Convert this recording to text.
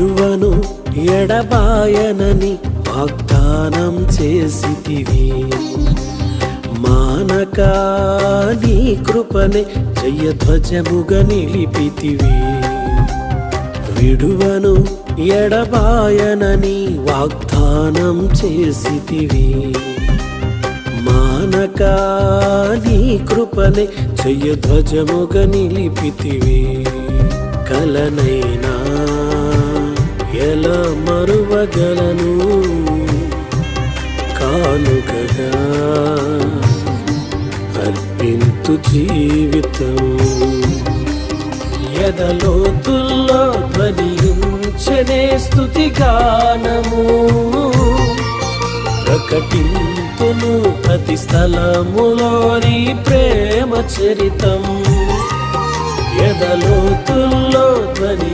విడువను ఎడబాయనని వాగ్దానం చేసితివి. మానక నీ కృపనే జయధ్వజముగా నిలిపితివి. విడువను ఎడబాయనని వాగ్దానం చేసితివి. మానక నీ కృపనే జయధ్వజముగా నిలిపితివి. కలనైనా ఎలా మరువగలను. కానుకగా అర్పింతు జీవితం. ఎదలోతుల్లో ధ్వనించనే స్థుతి గానము ప్రకటింతును ప్రతి స్థలములోని ప్రేమ చరితం. ఎదలోతుల్లో ధ్వని